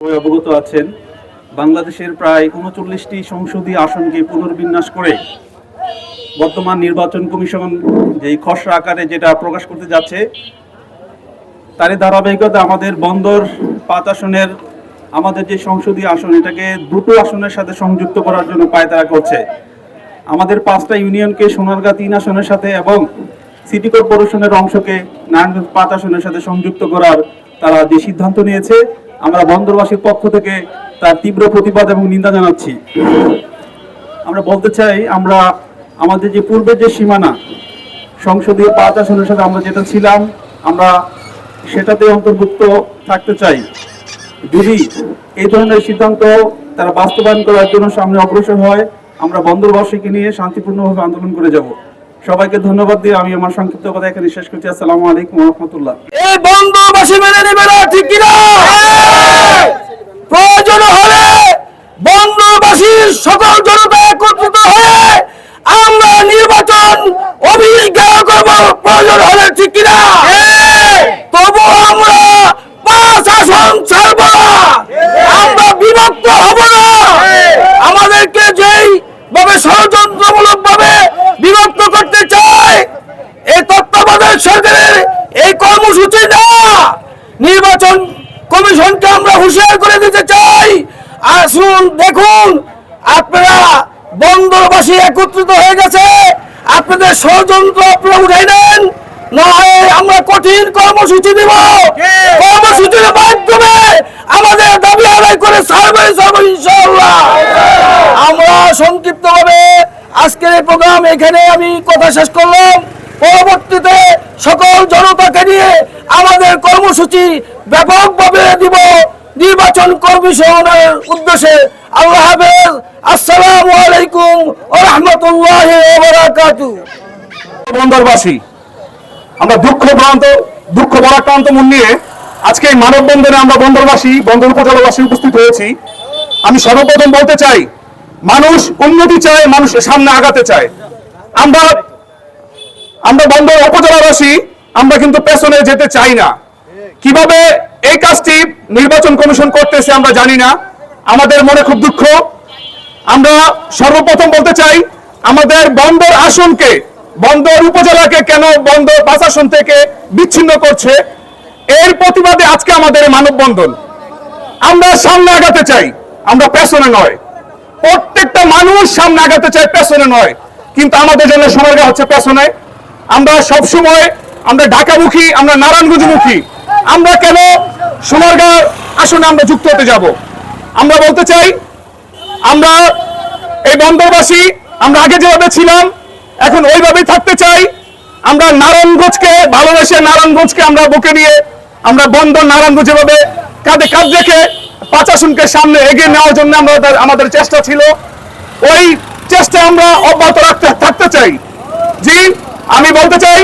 অবগত আছেন, বাংলাদেশের প্রায় উনচল্লিশটি সংসদীয় আসনকে পুনর্বিন্যাস করে বর্তমান নির্বাচন কমিশন যেই খসড়া আকারে যেটা প্রকাশ করতে যাচ্ছে, তারই ধারাবাহিকতা আমাদের বন্দর পাঁচ আসনের, আমাদের যে সংসদীয় আসন, এটাকে দুটো আসনের সাথে সংযুক্ত করার জন্য পায়তারা করছে। আমাদের পাঁচটা ইউনিয়নকে সোনারগাঁ তিন আসনের সাথে এবং সিটি কর্পোরেশনের অংশকে নারায়ণগঞ্জ পাঁচ আসনের সাথে সংযুক্ত করার তারা যে সিদ্ধান্ত নিয়েছে আমরা বন্দরবাসীর পক্ষ থেকে তার তীব্র প্রতিবাদ এবং নিন্দা জানাচ্ছি। আমরা বলতে চাই, আমরা আমাদের যে পূর্বের যে সীমানা, সংসদীয় পাঁচ আসনের সাথে আমরা যেটা ছিলাম, আমরা সেটাতে অন্তর্ভুক্ত থাকতে চাই। যদি এই ধরনের সিদ্ধান্ত তারা বাস্তবায়ন করার জন্য সামনে অগ্রসর হয়, আমরা বন্দরবাসীকে নিয়ে শান্তিপূর্ণভাবে আন্দোলন করে যাব। সবাইকে ধন্যবাদ দিয়ে আমি আমার সংক্ষিপ্ত কথা এখানে শেষ করছি। আসসালামু আলাইকুম রহমতুল্লাহ প্রয়োজন হলে বন্ধবাসীর সকল জনতা একত্রিত হয়ে আমরা নির্বাচন অভিজ্ঞা করব প্রয়োজন হলে ঠিক কিনা তবু আমরা পাঁচ আসন ছাড়ব না আমরা বিভক্ত হব না আমাদেরকে যেই ভাবে ষড়যন্ত্রমূলক ভাবে বিভক্ত করতে চায় এই তত্ত্বাবধায়ক সরকারের এই কর্মসূচি না নির্বাচন কমিশনকে আমরা হুঁশিয়ার করে দিতে চাই। আসুন, দেখুন, আপনারা বন্দরবাসী একত্রিত হয়ে গেছে। আপনাদের ষড়যন্ত্র আপনারা উঠাই নেন, নয়, আমরা কঠিন কর্মসূচি দিব। কর্মসূচির মাধ্যমে আমাদের দাবি আদায় করে সার্ভে সার্ভে, ইনশাআল্লাহ। আমরা সংক্ষিপ্তভাবে আজকের এই প্রোগ্রাম এখানে আমি কথা শেষ করলাম। পরবর্তীতে সকল জনতাকে নিয়ে আমাদের কর্মসূচি ব্যাপকভাবে দিব। নির্বাচন কমিশনের উদ্দেশ্যে আল্লাহ হাফেজ। আসসালামু আলাইকুম ও রহমতুল্লাহ বন্দরবাসী, আমরা দুঃখ ভ্রান্ত, দুঃখ ভরাক্রান্ত মন নিয়ে আজকে এই মানববন্ধনে আমরা বন্দরবাসী, বন্দর উপজেলাবাসী উপস্থিত হয়েছি। আমি সর্বপ্রথম বলতে চাই, মানুষ উন্নতি চায় মানুষের সামনে আগাতে চায়। আমরা আমরা বন্দর উপজেলাবাসী, আমরা কিন্তু পেছনে যেতে চাই না। কীভাবে এই কাজটি নির্বাচন কমিশন করতেছে আমরা জানি না। আমাদের মনে খুব দুঃখ। আমরা সর্বপ্রথম বলতে চাই, আমাদের বন্দর আসনকে, বন্দর উপজেলাকে কেন বন্দর পাঁচ আসন থেকে বিচ্ছিন্ন করছে? এর প্রতিবাদে আজকে আমাদের মানববন্ধন। আমরা সামনে আগাতে চাই, আমরা পেছনে নয়। প্রত্যেকটা মানুষ সামনে আগাতে চাই পেছনে নয়। কিন্তু আমাদের জন্য সময়টা হচ্ছে পেছনে। আমরা সব সময় আমরা ঢাকামুখী, আমরা নারায়ণগঞ্জমুখী। আমরা কেন সোনারগাঁ আসনে আমরা যুক্ত হতে যাব? আমরা বলতে চাই, আমরা এই বন্দরবাসী, আমরা আগে যেভাবে ছিলাম, এখন ওইভাবেই থাকতে চাই। আমরা নারায়ণগঞ্জকে ভালোবেসে নারায়ণগঞ্জকে আমরা বুকে নিয়ে, আমরা বন্দর নারায়ণগঞ্জ যেভাবে কাঁধে কাঁধ রেখে পাঁচ আসনকে সামনে এগিয়ে নেওয়ার জন্য আমাদের আমাদের চেষ্টা ছিল, ওই চেষ্টা আমরা অব্যাহত রাখতে, থাকতে চাই। জি আমি বলতে চাই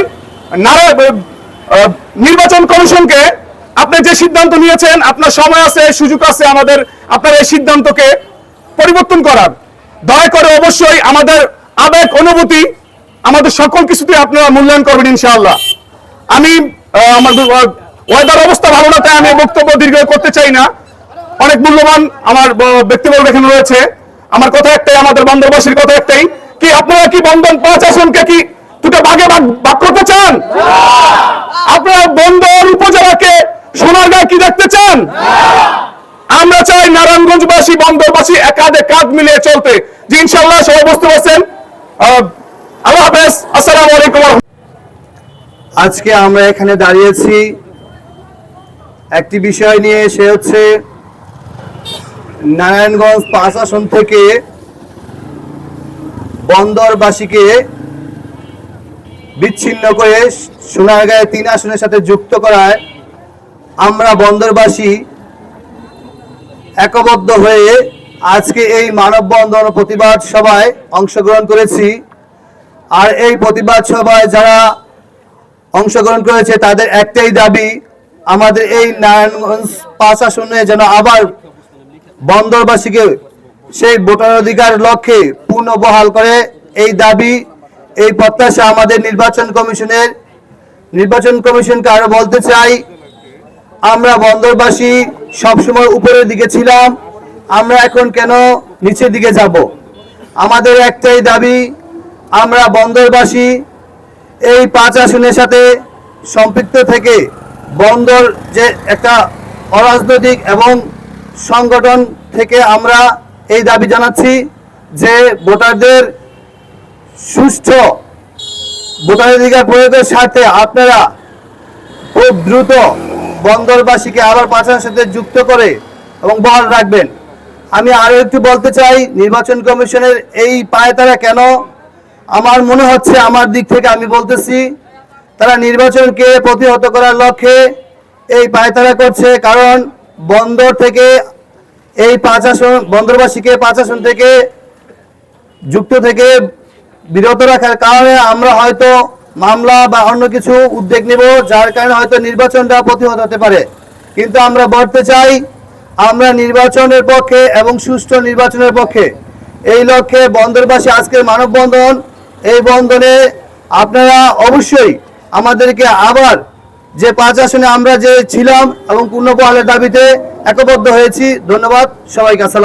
নির্বাচন কমিশনকে আপনি যে সিদ্ধান্ত নিয়েছেন, আপনার সময় আছে, সুযোগ আছে আমাদের, আপনার এই সিদ্ধান্তকে পরিবর্তন করার। দয়া করে অবশ্যই আমাদের আবেগ, অনুভূতি, আমাদের সকল কিছুতে আপনারা মূল্যায়ন করবেন ইনশাআল্লাহ। আমি আমার ওয়েদার অবস্থা ভালো না, তাই আমি বক্তব্য দীর্ঘ করতে চাই না। অনেক মূল্যবান আমার ব্যক্তিবর্গ এখানে রয়েছে। আমার কথা একটাই, আমাদের বন্দরবাসীর কথা একটাই। কি আপনারা কি বন্ধন পাঁচ আসনকে কি দুটো ভাগে ভাগ ভাগ করতে চান আপনারা বন্দর উপজেলাকে সোনারগাঁয় কি দেখতে চান আমরা চাই নারায়ণগঞ্জবাসী, বন্দরবাসী একাধে কাঁধ মিলিয়ে চলতে। যে ইনশাল্লাহ সবাই বুঝতে পারছেন। আল্লাহ হাফেজ। আলাইকুম আজকে আমরা এখানে দাঁড়িয়েছি। একটি বিষয় নিয়ে, সে হচ্ছে নারায়ণগঞ্জ পাঁচ আসন থেকে বন্দরবাসীকে বিচ্ছিন্ন করে সোনারগাঁয়ে তিন আসনের সাথে যুক্ত করায় আমরা বন্দরবাসী একবদ্ধ হয়ে আজকে এই মানববন্ধন প্রতিবাদ সভায় অংশগ্রহণ করেছি। আর এই প্রতিবাদ সভায় যারা অংশগ্রহণ করেছে, তাদের একটাই দাবি, আমাদের এই নারায়ণগঞ্জ পাঁচ আসনে যেন আবার বন্দরবাসীকে সেই ভোটার অধিকার লক্ষ্যে পূর্ণ বহাল করে। এই দাবি, এই প্রত্যাশা আমাদের নির্বাচন কমিশনের। নির্বাচন কমিশনকে আরও বলতে চাই, আমরা বন্দরবাসী সবসময় উপরের দিকে ছিলাম, আমরা এখন কেন নিচের দিকে যাব? আমাদের একটাই দাবি, আমরা বন্দরবাসী, এই পাঁচ আসনের সাথে সম্পৃক্ত থেকে বন্দর যে একটা অরাজনৈতিক এবং সংগঠন থেকে আমরা এই দাবি জানাচ্ছি যে ভোটারদের সুষ্ঠু ভোটাধিকার প্রয়োগের সাথে আপনারা খুব দ্রুত বন্দরবাসীকে আবার পাঁচার সাথে যুক্ত করে এবং বহাল রাখবেন। আমি আরও একটু বলতে চাই, নির্বাচন কমিশনের এই পায়তারা কেন? আমার মনে হচ্ছে, আমার দিক থেকে আমি বলতেছি, তারা নির্বাচনকে প্রতিহত করার লক্ষ্যে এই পায়তারা করছে। কারণ বন্দর থেকে এই পাঁচ আসন, বন্দরবাসীকে পাঁচ আসন থেকে যুক্ত থেকে বিরত রাখার কারণে আমরা হয়তো মামলা বা অন্য কিছু উদ্যোগ নেব, যার কারণে হয়তো নির্বাচনটা প্রতিহত হতে পারে। কিন্তু আমরা বলতে চাই, আমরা নির্বাচনের পক্ষে এবং সুষ্ঠু নির্বাচনের পক্ষে, এই লক্ষ্যে বন্দরবাসী আজকের মানববন্ধন, এই বন্ধনে আপনারা অবশ্যই আমাদেরকে আবার যে পাঁচ আসনে আমরা যে ছিলাম এবং পূর্ণ দাবিতে একবদ্ধ হয়েছি। ধন্যবাদ, সবাইকে আসসালাম।